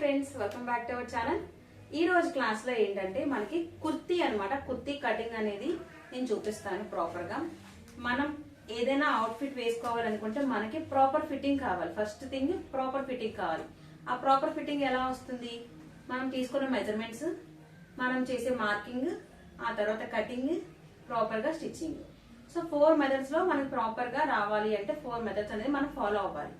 Friends welcome back to our channel ఈ రోజు క్లాస్లో ఏంటంటే మనకి కుర్తీ అనమాట కుర్తీ కటింగ్ అనేది నేను చూపిస్తాను ప్రాపర్గా. మనం ఏదైనా అవుట్ఫిట్ వేసుకోవాలనుకుంటే మనకి ప్రాపర్ ఫిట్టింగ్ కావాలి. ఫస్ట్ థింగ్ ప్రాపర్ ఫిట్టింగ్ కావాలి. ఆ ప్రాపర్ ఫిట్టింగ్ ఎలా వస్తుంది? మనం తీసుకున్న మెజర్మెంట్స్ మనం చేసే మార్కింగ్ ఆ తర్వాత కటింగ్ ప్రాపర్గా స్టిచ్చింగ్ సో ఫోర్ మెథడ్స్లో మనకి ప్రాపర్గా రావాలి అంటే ఫోర్ మెథడ్స్ అనేది మనం ఫాలో అవ్వాలి.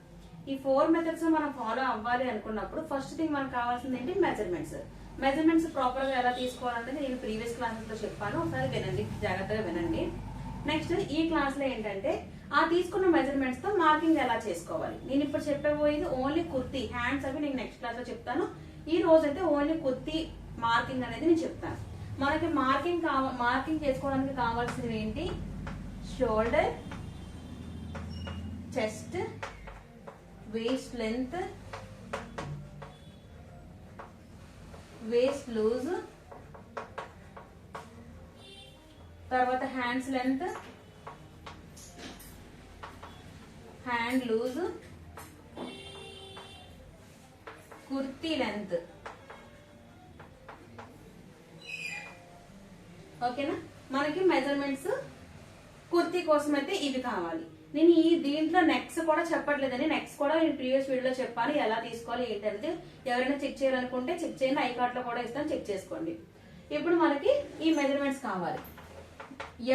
ఈ ఫోర్ మెథడ్స్ మనం ఫాలో అవ్వాలి అనుకున్నప్పుడు ఫస్ట్ థింగ్ మనకు కావాల్సింది ఏంటి? మెజర్మెంట్స్ మెజర్మెంట్స్ ప్రాపర్గా ఎలా తీసుకోవాలంటే నేను ప్రీవియస్ క్లాసెస్లో చెప్పాను. ఒకసారి వినండి. జాగ్రత్తగా వినండి. నెక్స్ట్ ఈ క్లాస్లో ఏంటంటే ఆ తీసుకున్న మెజర్మెంట్స్తో మార్కింగ్ ఎలా చేసుకోవాలి? నేను ఇప్పుడు చెప్పబోయేది ఓన్లీ కుర్తీ హ్యాండ్స్ అవి నేను నెక్స్ట్ క్లాస్లో చెప్తాను. ఈ రోజు అయితే ఓన్లీ కుర్తీ మార్కింగ్ అనేది నేను చెప్తాను. మనకి మార్కింగ్ కావ మార్కింగ్ చేసుకోవడానికి కావాల్సినవి ఏంటి? Shoulder chest waist length waist loose తర్వాత hands length hand loose kurti length ఓకేనా? మనకి మెజర్మెంట్స్ కుర్తీ కోసం అయితే ఇవి కావాలి. నేను ఈ దీంట్లో నెక్ కూడా చెప్పట్లేదని నెక్స్ట్ కూడా నేను ప్రీవియస్ వీడియోలో చెప్పాను ఎలా తీసుకోవాలి ఏంటనేది ఎవరైనా చెక్ చేయాలనుకుంటే చెక్ చేయండి. ఐ కార్ట్లో కూడా ఇస్తాను చెక్ చేసుకోండి. ఇప్పుడు మనకి ఈ మెజర్మెంట్స్ కావాలి.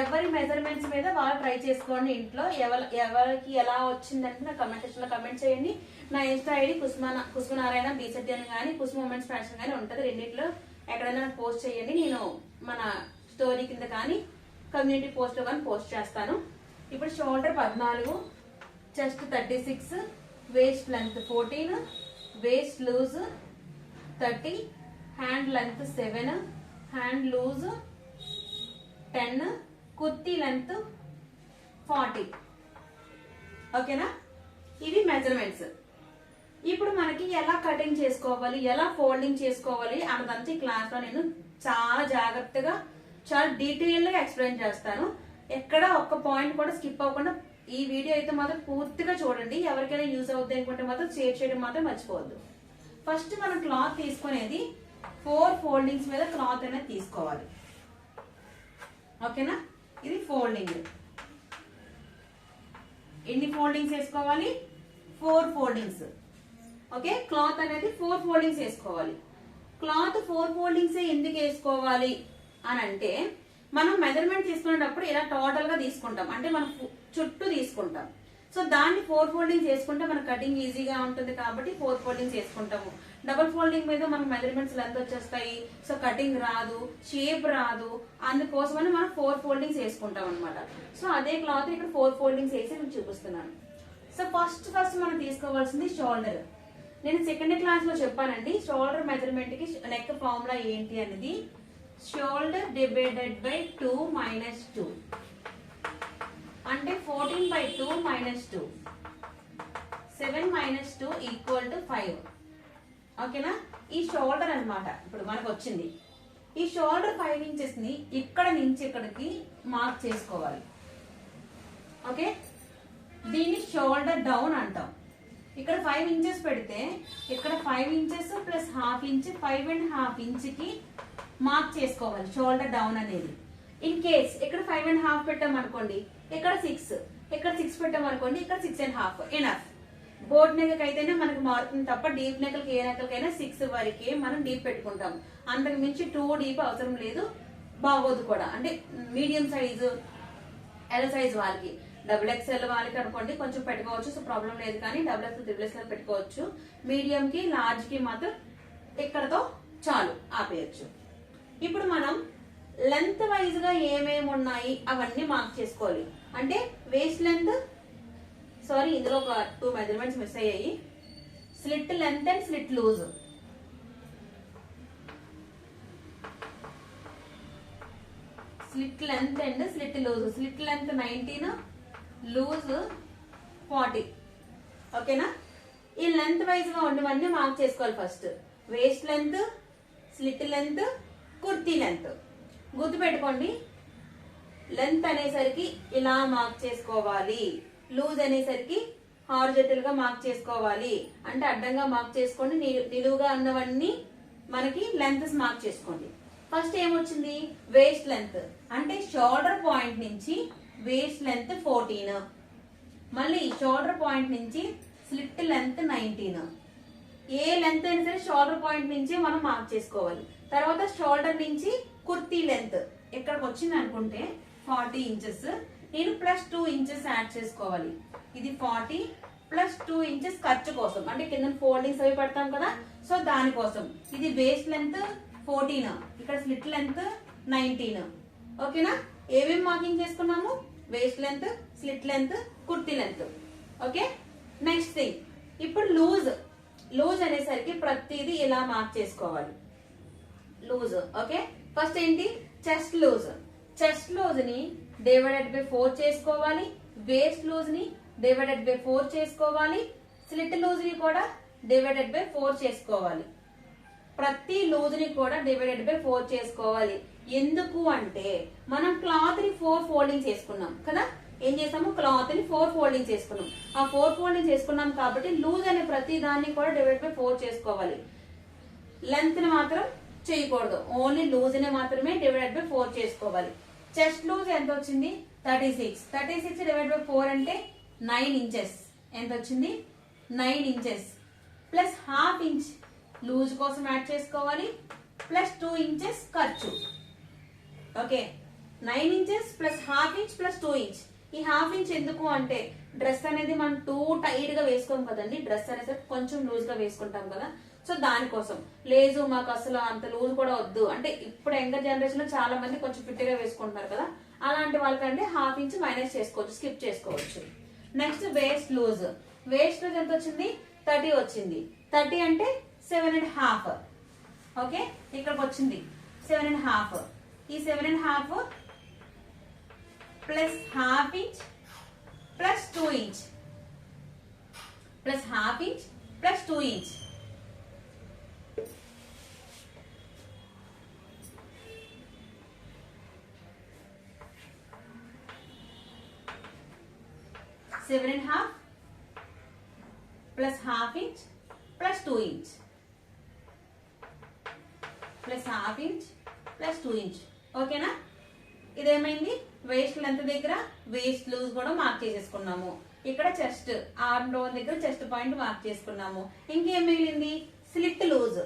ఎవరి మెజర్మెంట్స్ మీద వాళ్ళు ట్రై చేసుకోండి ఇంట్లో. ఎవరి ఎవరికి ఎలా వచ్చిందంటే నా కమెంట్ సెక్షన్లో కమెంట్ చేయండి. నా ఇన్స్టా ఐడి కుసుమ కుసుమనారాయణ బీసెట్ అని కానీ కుసుమ మూమెంట్స్ ఫ్యాషన్ కానీ ఉంటుంది. రెండింటిలో ఎక్కడైనా పోస్ట్ చేయండి. నేను మన స్టోరీ కింద కానీ కమ్యూనిటీ పోస్ట్లో కానీ పోస్ట్ చేస్తాను. ఇప్పుడు షోల్డర్ పద్నాలుగు chest thirty six waist length fourteen waist loose thirty hand length seven hand loose ten kurti length forty ఓకేనా ఇవి మెజర్మెంట్స్ ఇప్పుడు మనకి ఎలా కటింగ్ చేసుకోవాలి ఎలా ఫోల్డింగ్ చేసుకోవాలి అన్నదంతా ఈ క్లాస్లో నేను చాలా జాగ్రత్తగా చాలా డీటెయిల్గా ఎక్స్ప్లెయిన్ చేస్తాను. ఎక్కడ ఒక్క పాయింట్ కూడా స్కిప్ అవ్వకుండా ఈ వీడియో అయితే మాత్రం పూర్తిగా చూడండి. ఎవరికైనా యూజ్ అవుతుంది అనుకుంటే మాత్రం షేర్ చేయడం మాత్రం మర్చిపోవద్దు. ఫస్ట్ మనం క్లాత్ తీసుకునేది ఫోర్ ఫోల్డింగ్స్ మీద క్లాత్ అనేది తీసుకోవాలి. ఓకేనా ఇది ఫోల్డింగ్ ఎన్ని ఫోల్డింగ్స్ వేసుకోవాలి? ఫోర్ ఫోల్డింగ్స్ ఓకే క్లాత్ అనేది ఫోర్ ఫోల్డింగ్స్ వేసుకోవాలి. క్లాత్ ఫోర్ ఫోల్డింగ్స్ ఎందుకు వేసుకోవాలి? అని అంటే మనం మెజర్మెంట్ తీసుకునేటప్పుడు ఇలా టోటల్గా తీసుకుంటాం. అంటే మనం చుట్టూ తీసుకుంటాం. సో దాన్ని ఫోర్ ఫోల్డింగ్ చేసుకుంటే మన కటింగ్ ఈజీగా ఉంటుంది కాబట్టి ఫోర్ ఫోల్డింగ్ చేసుకుంటాము. డబుల్ ఫోల్డింగ్ మీద మనకు మెజర్మెంట్స్ లెంత్ వచ్చేస్తాయి. సో కటింగ్ రాదు షేప్ రాదు అందుకోసమని మనం ఫోర్ ఫోల్డింగ్స్ వేసుకుంటాం అనమాట సో అదే క్లాత్ ఇక్కడ ఫోర్ ఫోల్డింగ్స్ వేసి నేను చూపిస్తున్నాను. సో ఫస్ట్ ఫస్ట్ మనం తీసుకోవాల్సింది షోల్డర్ నేను సెకండ్ క్లాస్లో చెప్పానండి షోల్డర్ మెజర్మెంట్కి నెక్ ఫార్ములా ఏంటి అనేది. Shoulder divided by two minus two అంటే fourteen by two minus two seven minus two equal to five ఓకేనా ఈ షోల్డర్ అన్నమాట. ఇప్పుడు మనకు వచ్చింది. ఈ షోల్డర్ ఫైవ్ ఇంచెస్ని ఇక్కడ నుంచి ఇక్కడికి మార్క్ చేసుకోవాలి. ఓకే దీన్ని షోల్డర్ డౌన్ అంటాం. ఇక్కడ ఫైవ్ ఇంచెస్ పెడితే ఇక్కడ five inches plus half inch five and half ఇంచ్కి mark చేసుకోవాలి షోల్డర్ డౌన్ అనేది. ఇన్ కేస్ ఇక్కడ ఫైవ్ అండ్ హాఫ్ పెట్టాం అనుకోండి ఇక్కడ సిక్స్ ఇక్కడ సిక్స్ పెట్టాం అనుకోండి ఇక్కడ six and half enough boat neck అయితేనే మనకి మారుతుంది తప్ప డీప్ నెక్కలకి ఏ నెక్కలకైనా సిక్స్ వరకే మనం డీప్ పెట్టుకుంటాం. అంతకు మించి టూ డీప్ అవసరం లేదు బాగోదు కూడా. అంటే మీడియం సైజు ఎల్ సైజ్ వాళ్ళకి. డబుల్ ఎక్స్ఎల్ వాళ్ళకి అనుకోండి కొంచెం పెట్టుకోవచ్చు సో ప్రాబ్లం లేదు కానీ డబుల్ ఎక్స్ఎల్ త్రిబుల్ ఎక్స్ఎల్ పెట్టుకోవచ్చు. మీడియం కి లార్జ్కి మాత్రం ఇక్కడతో చాలు ఆపేయచ్చు. ఇప్పుడు మనం లెంత్ వైజ్గా ఏమేమి ఉన్నాయి అవన్నీ మార్క్ చేసుకోవాలి. అంటే వేస్ట్ లెంత్ సారీ ఇందులో ఒక టూ మెజర్మెంట్స్ మిస్ అయ్యాయి. Slit length and slit loose slit length and slit loose slit length nineteen loose forty ఓకేనా ఈ లెంత్ వైజ్గా ఉండేవన్నీ మార్క్ చేసుకోవాలి first waist length slit length kurti length. గుర్తు పెట్టుకోండి లెంత్ అనేసరికి ఇలా మార్క్ చేసుకోవాలి. లూజ్ అనేసరికి హార్జెటల్గా మార్క్ చేసుకోవాలి. అంటే అడ్డంగా మార్క్ చేసుకోండి. ని- నిలువుగా ఉన్నవన్నీ మనకి లెంత్స్ మార్క్ చేసుకోండి. ఫస్ట్ ఏమొచ్చింది? Waist length. అంటే షోల్డర్ పాయింట్ నుంచి వేస్ట్ లెంత్ ఫోర్టీన్. మళ్ళీ షోల్డర్ పాయింట్ నుంచి స్లిప్ లెంత్ నైన్టీన్. ఏ లెంత్ అయినా సరే షోల్డర్ పాయింట్ నుంచి మనం మార్క్ చేసుకోవాలి. తర్వాత షోల్డర్ నుంచి కుర్తీ లెంత్ ఇక్కడికి వచ్చింది అనుకుంటే ఫార్టీ ఇంచెస్ నేను ప్లస్ టూ ఇంచెస్ యాడ్ చేసుకోవాలి. ఇది ఫార్టీ ప్లస్ టూ ఇంచెస్ ఖర్చు కోసం. అంటే కింద ఫోల్డింగ్స్ అవి పెడతాం కదా? సో దానికోసం ఇది వేస్ట్ లెంత్ ఫోర్టీన్ ఇక్కడ స్లిట్ లెంత్ నైన్టీన్ ఓకేనా? ఏమేమి మార్కింగ్ చేసుకున్నాము? Waist length slit length kurti length okay? Next thing ఇప్పుడు లూజ్ లూజ్ అనేసరికి ప్రతిదీ ఇలా మార్క్ చేసుకోవాలి. లూజ్ ఓకే ఫస్ట్ ఏంటి? చెస్ట్ లూజ్ చెస్ట్ లూజ్ని డివైడెడ్ బై ఫోర్ చేసుకోవాలి. వేస్ట్ లూజ్ని డివైడెడ్ బై ఫోర్ చేసుకోవాలి. స్లిట్ లూజ్ని కూడా డివైడెడ్ బై ఫోర్ చేసుకోవాలి. ప్రతి లూజ్ని కూడా డివైడెడ్ బై ఫోర్ చేసుకోవాలి. ఎందుకు అంటే మనం క్లాత్ని ఫోర్ ఫోల్డింగ్ చేసుకున్నాం కదా? ఏం చేసాము? క్లాత్ని ఫోర్ ఫోల్డింగ్ చేసుకున్నాం. ఆ ఫోర్ ఫోల్డింగ్ చేసుకున్నాం కాబట్టి లూజ్ అనే ప్రతి దాన్ని కూడా డివైడ్ బై ఫోర్ చేసుకోవాలి. లెంత్ని మాత్రం చేయకూడదు. ఓన్లీ లూజ్ని మాత్రమే డివైడెడ్ బై ఫోర్ చేసుకోవాలి. చెస్ట్ లూజ్ ఎంత వచ్చింది? Thirty six thirty six divide by four అంటే నైన్ ఇంచెస్ ఎంత వచ్చింది? Nine inches plus half inch loose కోసం యాడ్ చేసుకోవాలి. ప్లస్ టూ ఇంచెస్ ఖర్చు. Okay nine inches plus half inch plus two inch ఈ హాఫ్ ఇంచ్ ఎందుకు అంటే డ్రెస్ అనేది మనం టూ టైట్గా వేసుకోం కదండి. డ్రెస్ అనేది కొంచెం లూజ్గా వేసుకుంటాం కదా. సో దానికోసం. లేదు మాకు అసలు అంత లూజ్ కూడా వద్దు. అంటే ఇప్పుడు యంగర్ జనరేషన్లో చాలా మంది కొంచెం ఫిట్గా వేసుకుంటున్నారు కదా. అలాంటి వాళ్ళకంటే హాఫ్ ఇంచ్ మైనస్ చేసుకోవచ్చు స్కిప్ చేసుకోవచ్చు. Next waist loose. Waist loose ఎంత వచ్చింది? థర్టీ వచ్చింది. థర్టీ అంటే సెవెన్ అండ్ హాఫ్. ఓకే? ఇక్కడికి వచ్చింది. Seven and half. ఈ seven and half plus half inch plus two inch. Plus half inch plus two inch. Seven and half plus half inch plus two inch plus half inch plus two inch ఓకేనా ఇదేమైంది? Waist length దగ్గర waist loose కూడా mark చేసేసుకున్నాము. ఇక్కడ chest arm Dhone దగ్గర chest point mark చేసుకున్నాము. ఇంకేం మిగిలింది? స్లిట్ లూజ్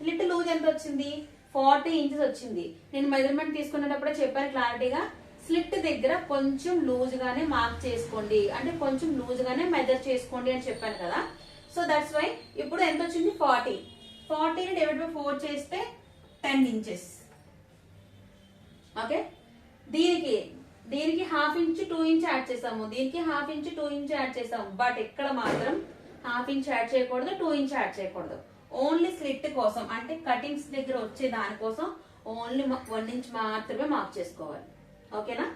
స్లిట్ లూజ్ ఎంత వచ్చింది? ఫార్టీ ఇంచెస్ వచ్చింది. నేను మెజర్మెంట్ తీసుకునేటప్పుడే చెప్పాను క్లారిటీగా స్లిట్ దగ్గర కొంచెం లూజ్ గానే మార్క్ చేసుకోండి. అంటే కొంచెం లూజ్ గానే మెజర్ చేసుకోండి అని చెప్పాను కదా. సో దట్స్ వై ఇప్పుడు ఎంత వచ్చింది? ఫార్టీ. ఫార్టీని డివైడ్ బై ఫోర్ చేస్తే టెన్ ఇంచెస్ ఓకే దీనికి దీనికి half inch two inch add చేసాము దీనికి half inch two inch add చేసాము బట్ ఇక్కడ మాత్రం హాఫ్ ఇంచ్ యాడ్ చేయకూడదు టూ ఇంచ్ యాడ్ చేయకూడదు. ఓన్లీ స్లిట్ కోసం అంటే కటింగ్స్ దగ్గర వచ్చే దానికోసం ఓన్లీ వన్ ఇంచ్ మాత్రమే మార్క్ చేసుకోవాలి. ఓకేనా?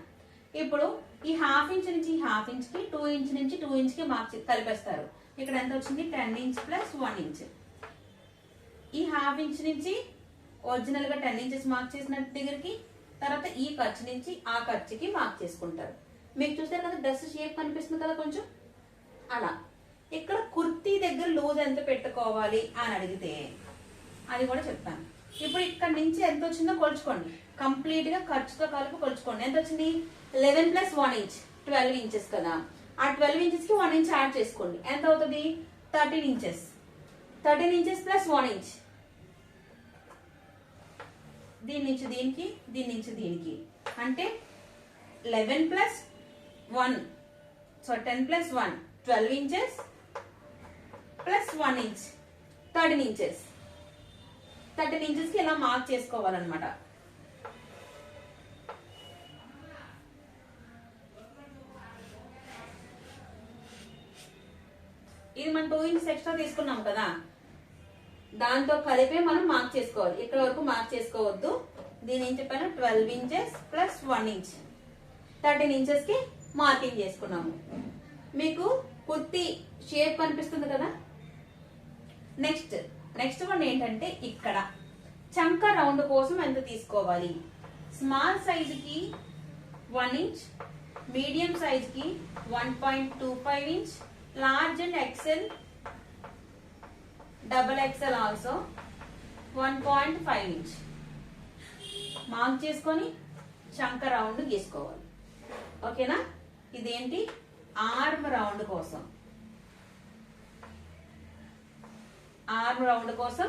ఇప్పుడు ఈ హాఫ్ ఇంచ్ నుంచి హాఫ్ ఇంచ్కి టూ ఇంచ్ నుంచి టూ ఇంచ్కి మార్క్ కలిపేస్తారు. ఇక్కడ ఎంత వచ్చింది? Ten inch plus one inch. ఈ హాఫ్ ఇంచ్ నుంచి ఒరిజినల్గా టెన్ ఇంచెస్ మార్క్ చేసిన దగ్గరికి తర్వాత ఈ ఖర్చు నుంచి ఆ ఖర్చుకి మార్క్ చేసుకుంటారు. మీకు చూస్తే కదా డ్రెస్ షేప్ కనిపిస్తుంది కదా కొంచెం? అలా. ఇక్కడ కుర్తీ దగ్గర లూజ్ ఎంత పెట్టుకోవాలి అని అడిగితే అది కూడా చెప్తాను. ఇప్పుడు ఇక్కడ నుంచి ఎంత వచ్చిందో కొలుచుకోండి. కంప్లీట్గా ఖర్చుతో కలిపి కొలుచుకోండి. ఎంత వచ్చింది? Eleven plus one inch twelve inches కదా. ఆ ట్వెల్వ్ ఇంచెస్కి వన్ ఇంచ్ యాడ్ చేసుకోండి. ఎంత అవుతుంది? Thirteen inches thirteen inches plus one inch దీని నుంచి దీనికి దీని నుంచి దీనికి. అంటే eleven plus one so ten plus one twelve inches plus one inch thirteen inches thirteen ఇంచెస్కి ఇలా మార్క్ చేసుకోవాలన్నమాట? ఇది మనం టూ ఇంచెస్ ఎక్స్ట్రా తీసుకున్నాం కదా. దాంతో కలిపే మనం మార్క్ చేసుకోవాలి. ఇక్కడ వరకు మార్క్ చేసుకోవద్దు. దీని ఏం చెప్పాను twelve inches plus one inch thirteen ఇంచెస్కి మార్కింగ్ చేసుకున్నాము. మీకు కుర్తి షేప్ కనిపిస్తుంది కదా? నెక్స్ట్ నెక్స్ట్ వన్ ఏంటంటే ఇక్కడ. చంక రౌండ్ కోసం ఎంత తీసుకోవాలి? స్మాల్ సైజ్కి one inch medium సైజ్కి one point two five inch large and XL, double XL also one point five mark చేసుకొని చంక రౌండ్ గీసుకోవాలి ఓకేనా ఇదేంటి? ఆర్మ్ రౌండ్ కోసం. ఆర్మ్ రౌండ్ కోసం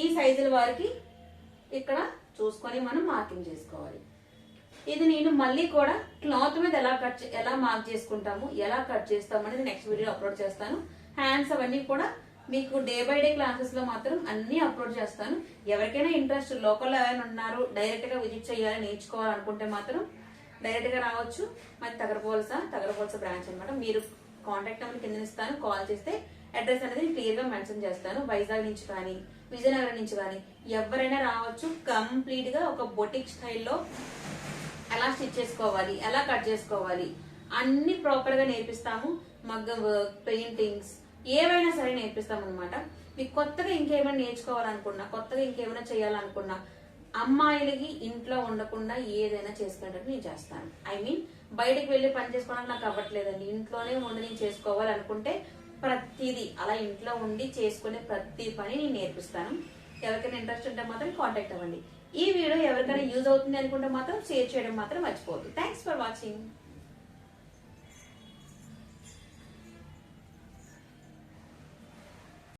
ఈ సైజుల వారికి ఇక్కడ చూసుకొని మనం మార్కింగ్ చేసుకోవాలి. ఇది నేను మళ్ళీ కూడా క్లాత్ మీద ఎలా కట్ చే- ఎలా మార్క్ చేసుకుంటాము ఎలా కట్ చేస్తాము అనేది నెక్స్ట్ వీడియో అప్లోడ్ చేస్తాను. హ్యాండ్స్ అవన్నీ కూడా మీకు డే బై డే క్లాసెస్లో మాత్రం అన్ని అప్లోడ్ చేస్తాను. ఎవరికైనా ఇంట్రెస్ట్ లోకల్ ఎవరైనా ఉన్నారు డైరెక్ట్గా విజిట్ చేయాలి నేర్చుకోవాలనుకుంటే మాత్రం డైరెక్ట్గా రావచ్చు. మరి తగరపోల్స తగరపోల్స బ్రాంచ్ అనమాట మీరు కాంటాక్ట్ నెంబర్ కింద ఇస్తాను. కాల్ చేస్తే అడ్రస్ అనేది క్లియర్గా మెన్షన్ చేస్తాను. వైజాగ్ నుంచి కానీ విజయనగరం నుంచి కానీ ఎవరైనా రావచ్చు. కంప్లీట్గా ఒక బొటిక్ స్టైల్లో ఎలా స్టిచ్ చేసుకోవాలి ఎలా కట్ చేసుకోవాలి అన్ని ప్రాపర్గా నేర్పిస్తాము. మగ్గ వర్క్ పెయింటింగ్స్ ఏవైనా సరే నేర్పిస్తాం అనమాట మీకు కొత్తగా ఇంకేమైనా నేర్చుకోవాలనుకున్నా కొత్తగా ఇంకేమైనా చేయాలనుకున్నా అమ్మాయిలకి ఇంట్లో ఉండకుండా ఏదైనా చేసుకునేటట్టు నేను చేస్తాను. ఐ మీన్ బయటకు వెళ్ళి పని చేసుకోవడానికి నాకు అవ్వట్లేదండి. ఇంట్లోనే ఉండి నేను చేసుకోవాలనుకుంటే ప్రతిదీ అలా ఇంట్లో ఉండి చేసుకునే ప్రతి పని నేను నేర్పిస్తాను. ఎవరికైనా ఇంట్రెస్ట్ ఉంటే మాత్రం కాంటాక్ట్ అవ్వండి. ఈ వీడియో ఎవరికైనా యూజ్ అవుతుంది అనుకుంటే మాత్రం షేర్ చేయడం మాత్రం మర్చిపోవద్దు. Thanks for watching